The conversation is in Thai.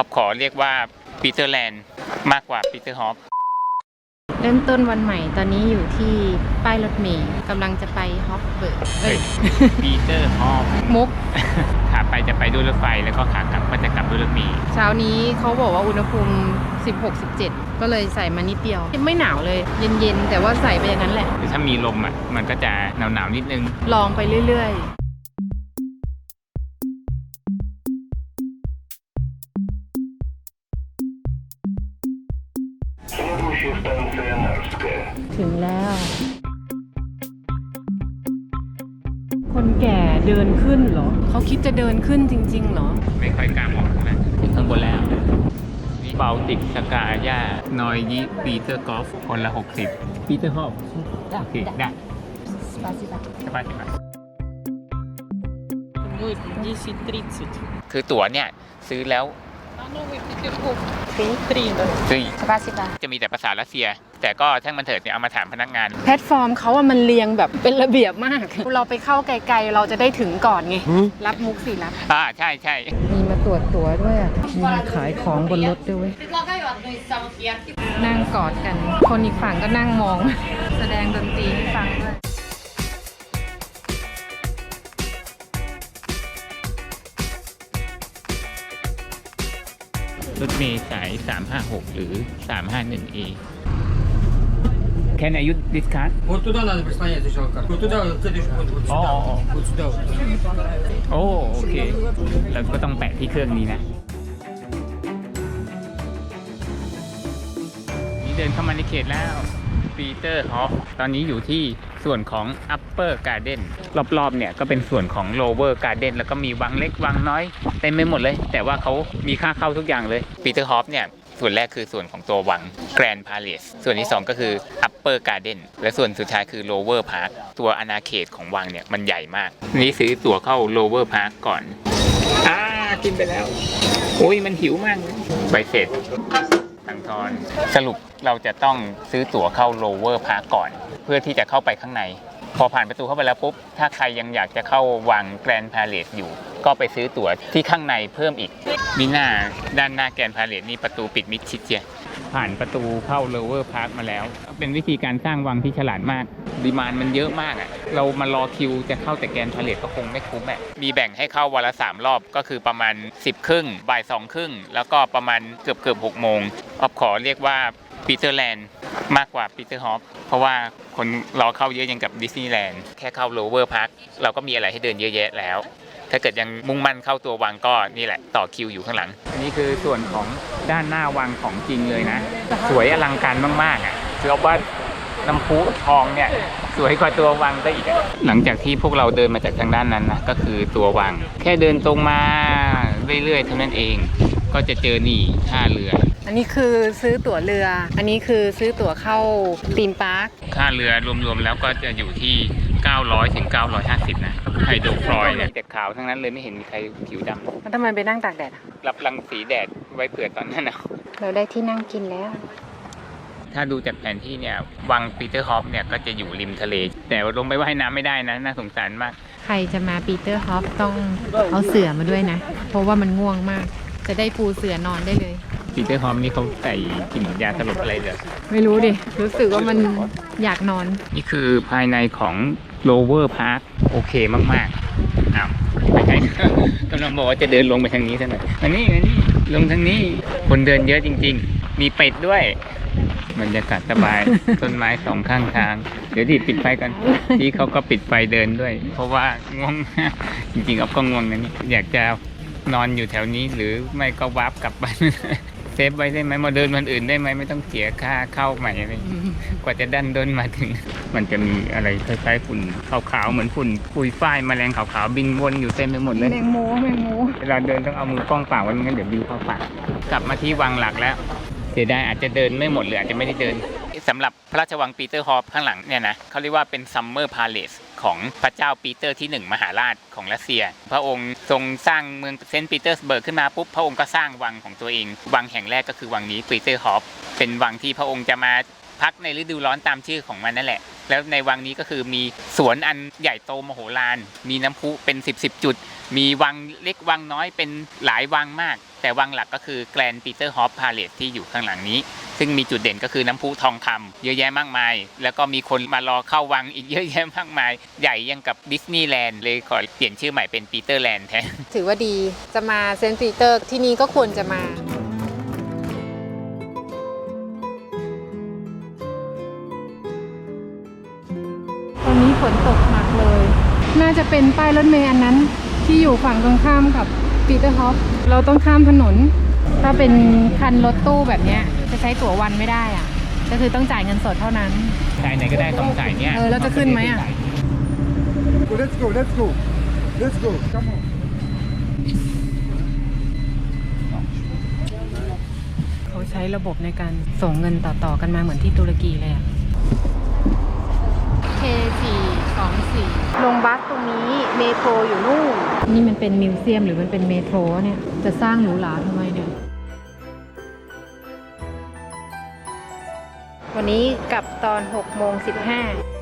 อฟขอเรียกว่าปีเตอร์แลนด์มากกว่าปีเตอร์ฮอปเริ่มต้นวันใหม่ตอนนี้อยู่ที่ป้ายรถเมล์กำลังจะไปฮอปเบิร์กเอ้ยปีเตอร์ฮอปมุกขาไปจะไปด้วยรถไฟแล้วก็ขากลับก็จะกลับด้วยรถเมล์เช้านี้เขาบอกว่าอุณหภูมิ 16-17 ก็เลยใส่มานิดเดียว ไม่หนาวเลย เย็นๆ แต่ว่าใส่ไปอย่างนั้นแหละหรือถ้ามีลมอะมันก็จะหนาวๆนิดนึง ลองไปเรื่อยๆ แล้ว คนแก่เดินขึ้นเหรอ เขาคิดจะเดินขึ้นจริง ๆ เหรอ ไม่ค่อยกล้ามองใช่ไหมถึงข้างบนแล้วนี่เบลติกสกาย่านอยยิปีเตอร์กอล์ฟคนละ 60 ปีเตอร์ฮอปโอเค ได้สบายสบายคือตั๋วเนี่ย ซื้อแล้ว ซึ่งสบายสิบาทจะมีแต่ภาษารัสเซีย แต่ก็ช่างมันเถิดเนี่ยเอามาถามพนักงาน แพลตฟอร์มเขาอะมันเรียงแบบเป็นระเบียบมาก เราไปเข้าไกลๆ เราจะได้ถึงก่อนไง รับมุกสิรับ อ่าใช่ใช่มีมาตรวจตั๋วด้วยมีขายของบนรถด้วยยนั่งกอดกัน คนอีกฝั่งก็นั่งมอง แสดงดนตรีให้ฟังด้วย รถเมล์สาย 356 หรือ 351A Can I use this card Вот туда надо прислонять сначала карту. Вот туда, вот к этой вот, вот сюда. О, о, о. Вот сюда вот. โอ้โอเค แล้วก็ต้องแปะที่เครื่องนี้นะ นี่เดินเข้ามาในเขตแล้วปีเตอร์ฮอฟตอนนี้อยู่ที่ส่วนของ Upper Garden รอบๆ เนี่ยก็เป็นส่วนของ Lower Garden แล้วก็มีวังเล็กวังน้อยเต็มไปหมดเลย แต่ว่าเขามีค่าเข้าทุกอย่างเลย ปีเตอร์ฮอฟเนี่ยส่วนแรกคือส่วนของตัววัง Grand Palace ส่วนที่ 2 ก็คือ Upper Garden และส่วนสุดท้ายคือ Lower Park ตัวอาณาเขตของวังเนี่ยมันใหญ่มากนี่ซื้อตั๋วเข้า Lower Park ก่อนอ่ากินไปแล้วอุ้ยมันหิวมากเลยใบเสร็จทางทอนสรุปเราจะต้องซื้อตั๋วเข้า Lower Park ก่อน เพื่อที่จะเข้าไปข้างใน พอผ่านประตูเข้าไปแล้วปุ๊บ ถ้าใครยังอยากจะเข้าวังแกรนด์พาเลสอยู่ ก็ไปซื้อตั๋วที่ข้างในเพิ่มอีก มีหน้าด้านหน้าแกรนด์พาเลสนี่ประตูปิดมิดชิดเจียผ่านประตูเข้า Lower Park มาแล้ว เป็นวิธีการสร้างวังที่ฉลาดมาก ดีมานมันเยอะมากอะ่ะ เรามารอคิวจะเข้าแต่แกรนด์พาเลสก็คงไม่คุ้มอะ มีแบ่งให้เข้าวันละ3รอบก็คือประมาณ 10 ครึ่ง บ่าย2ครึ่ง แล้วก็ประมาณเกือบเกือบ6โมงออฟขอเรียกว่า ปีเตอร์แลนด์มากกว่าปีเตอร์ฮอปเพราะว่าคนรอเข้าเยอะยังกับดิสนีย์แลนด์แค่เข้าโลเวอร์พาร์คเราก็มีอะไรให้เดินเยอะแยะแล้ว ถ้าเกิดยังมุ่งมั่นเข้าตัววังก็นี่แหละต่อคิวอยู่ข้างหลังนนี้คือส่วนของด้านหน้าวังของจริงเลยนะ สวยอลังการมากๆอะเชื่อว่าน้ำพุทองเนี่ยสวยกว่าตัววังได้อีก หลังจากที่พวกเราเดินมาจากทางด้านนั้นนะก็คือตัววัง แค่เดินตรงมาเรื่อยๆเท่านั้นเอง ก็จะเจอนี่ท่าเรือ อันนี้คือซื้อตั๋วเรือ อันนี้คือซื้อตั๋วเข้าตีมพาร์ค ค่าเรือรวมๆแล้วก็จะอยู่ที่ 900ถึง950 นะไฮโดรฟลอยด์เนี่ยแต่ขาวทั้งนั้นเลยไม่เห็นมีใครผิวดแล้วทำไมไปนั่งตากแดดอะำรับรังสีแดดไว้เผื่อตอนนั้นเอาเราได้ที่นั่งกินแล้ว ถ้าดูจากแผนที่เนี่ย วังปีเตอร์ฮอปเนี่ยก็จะอยู่ริมทะเล แต่ลงไปว่ายน้ำไม่ได้นะ น่าสงสารมาก ใครจะมาปีเตอร์ฮอปต้องเอาเสื่อมาด้วยนะ เพราะว่ามันง่วงมาก จะได้ปูเสื่อนอนได้เลย ปีเตอร์ฮอปนี่เขาใส่กลิ่นยาสลบอะไรเหรอไม่รู้ดิ รู้สึกว่ามันอยากนอน นี่คือภายในของ Lower Park โอเคมากๆอ้าวไม่ใช่กำลังบอกว่าจะเดินลงไปทางนี้ซะหน่อยอันนี้อันนี้ลงทางนี้คนเดินเยอะจริง ๆ มีเป็ดด้วยบรรยากาศสบาย ต้นไม้สองข้างทาง เดี๋ยวที่ปิดไฟกันที่เขาก็ปิดไฟเดินด้วย เพราะว่าง่วงจริงๆเอาก็ง่วงนะนี่อยากจะนอนอยู่แถวนี้หรือไม่ก็วาร์ปกลับบ้านเซ ฟไว้ได้ไหมมาเดินวันอื่นได้ไหมไม่ต้องเสียค่าเข้าใหม่อะไรกว่าจะดันด้นมาถึง มันจะมีอะไรคล้ายๆฝุ่นขาวๆเหมือนฝุ่นปุยฝ้ายแมลงขาวๆบินวนอยู่เต็มไปหมดเลยแมงโมแมงโมเวลาเดินต้องเอามือป้องปากไว้ไม่งั้นเดี๋ยวบิวเข้าปากกลับมาที่วังหลักแล้วเสียดายอาจจะเดินไม่หมดหรืออาจจะไม่ได้เดิน สำหรับพระราชวังปีเตอร์ฮอปข้างหลังเนี่ยนะเขาเรียกว่าเป็นซัมเมอร์พาเลสของพระเจ้าปีเตอร์ที่หนึ่งมหาราชของรัสเซีย พระองค์ทรงสร้างเมืองเซนต์ปีเตอร์สเบิร์กขึ้นมาปุ๊บพระองค์ก็สร้างวังของตัวเอง วังแห่งแรกก็คือวังนี้ปีเตอร์ฮอปเป็นวังที่พระองค์จะมา พักในฤดูร้อนตามชื่อของมันนั่นแหละ แล้วในวังนี้ก็คือมีสวนอันใหญ่โตมโหฬารมีน้ำพุเป็น 10บสจุด มีวังเล็กวังน้อยเป็นหลายวังมาก แต่วังหลักก็คือแกรนปีเตอร์ฮอฟพาเลสที่อยู่ข้างหลังนี้ ซึ่งมีจุดเด่นก็คือน้ำพุทองคำเยอะแยะมากมาย แล้วก็มีคนมารอเข้าวังอีกเยอะแยะมากมาย ใหญ่ยังกับดิสนีย์แลนด์เลยขอเปลี่ยนชื่อใหม่เป็นปีเตอร์แลนด์แทนถือว่าดีจะมาเซนต์ปีเตอร์ที่นี่ก็ควรจะมา ฝนตกหนักเลย น่าจะเป็นป้ายรถเมย์อันนั้นที่อยู่ฝั่งตรงข้ามกับปีเตอร์ฮอฟเราต้องข้ามถนน ถ้าเป็นคันรถตู้แบบเนี้ยจะใช้ตั๋ววันไม่ได้อะก็คือต้องจ่ายเงินสดเท่านั้นจ่ายไหนก็ได้ต้องจ่ายเนี่ยเออแล้วจะขึ้นไหมอะ Let's go, let's go. Let's go. Come on. เขาใช้ระบบในการส่งเงินต่อๆกันมาเหมือนที่ตุรกีเลยอะ ลงบัสตรงนี้เมโทรอยู่นู่นนี่มันเป็นมิวเซียมหรือมันเป็นเมโทรเนี่ย จะสร้างหรูหราทำไมเนี่ย วันนี้กลับตอน6โมง15